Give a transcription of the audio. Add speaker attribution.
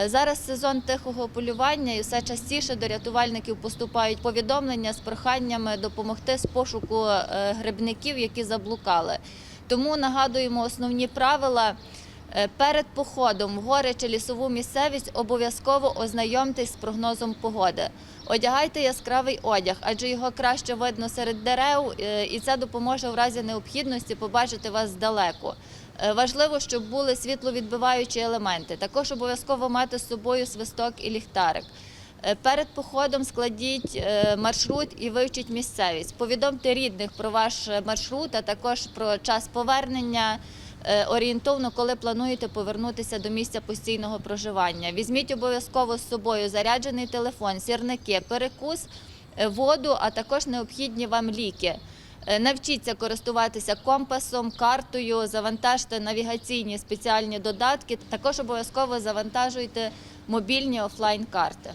Speaker 1: Е, Зараз сезон тихого полювання і все частіше до рятувальників поступають повідомлення з проханнями допомогти з пошуку е, грибників, які заблукали. Тому нагадуємо основні правила. Е, Перед походом в гори чи лісову місцевість обов'язково ознайомтесь з прогнозом погоди. Одягайте яскравий одяг, адже його краще видно серед дерев, і це допоможе в разі необхідності побачити вас здалеку. Е, Важливо, щоб були світловідбиваючі елементи. Також обов'язково мати з собою свисток і ліхтарик. Е, Перед походом складіть е, маршрут і вивчіть місцевість. Повідомте рідних про ваш маршрут, а також про час повернення. Орієнтовно, коли плануєте повернутися до місця постійного проживання. Візьміть обов'язково з собою заряджений телефон, сірники, перекус, воду, а також необхідні вам ліки. Е, Навчіться користуватися компасом, картою, завантажте навігаційні спеціальні додатки. Також обов'язково завантажуйте мобільні офлайн карти.